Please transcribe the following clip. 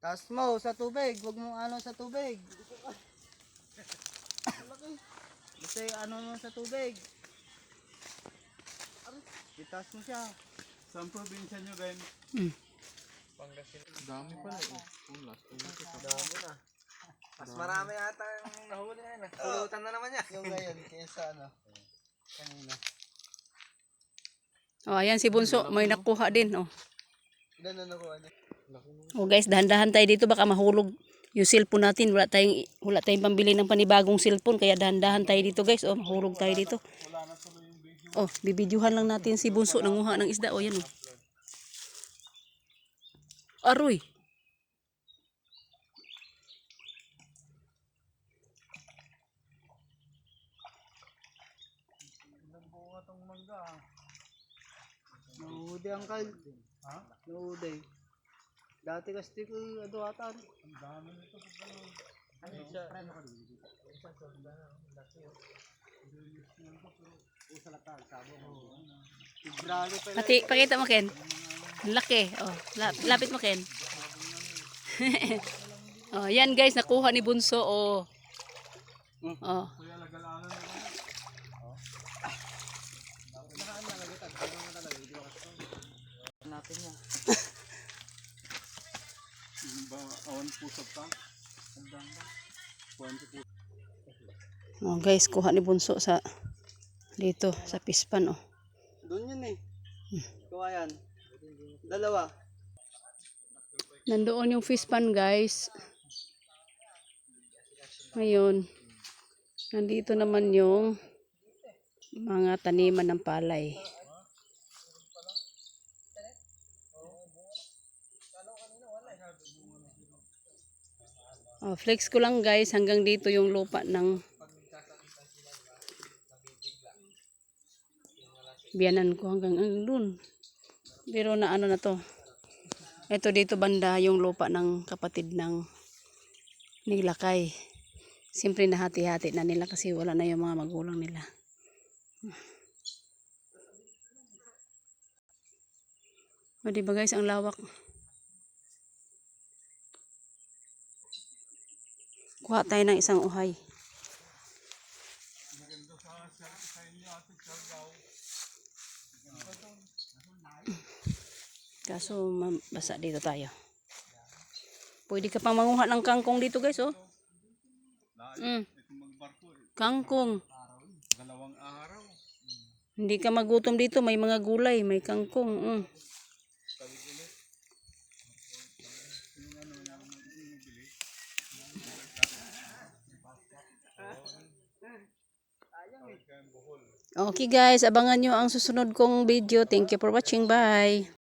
Taas mo sa tubig, wag mo ano sa tubig. Yung ano mo sa tubig. Itaas mo siya. Saan probinsya nyo, Ben? Hmm. Dami pala eh. Ulas. Dami na. Mas marami yata yung nahuli na yun. Pulutan na naman yan. Yung ngayon, kaysa ano. Kanina. Oh, ayan si Bunso, may nakuha din, oh. Ilan na nakuha niya? Oh guys, dahan-dahan tayo dito baka mahulog yung cellphone natin. Wala tayong wala tayong pambili ng panibagong cellphone kaya dahan-dahan tayo dito guys. Oh, mahulog tayo dito. Oh, bibidyohan lang natin si Bunso nanguha ng isda. Oh, yan oh. Aroy. Nahudi ang kal. Ha? Nahudi. Dati kasi ko ano ata. Ang dami nito. Ano siya? Ibralo pa Pati, pakita mo Ken. Ang Laki. Oh, lap- lapit mo Ken. oh, yan guys, nakuha ni Bunso. Oh. Oh. natin yan. Ba, awan pusap pa. Oh, guys, kuha ni Bunso sa dito sa pispan oh. Doon yun eh. Kuha yan. Dalawa. Nandoon yung fish pan guys. Ngayon, nandito naman yung mga taniman ng palay. Oh, flex ko lang guys, hanggang dito yung lupa ng biyanan ko hanggang hanggang dun. Pero na ano na to, ito dito banda yung lupa ng kapatid ng nilakay. Siyempre nahati-hati na nila kasi wala na yung mga magulang nila. O diba guys, ang lawak. Kuha tayo ng isang uhay. Kaso mabasa dito tayo. Pwede ka pang manguha ng kangkong dito guys oh. Mm. Kangkong. Dalawang araw. Hindi ka magutom dito, may mga gulay, may kangkong. Mm. Okay guys, abangan nyo ang susunod kong video. Thank you for watching. Bye.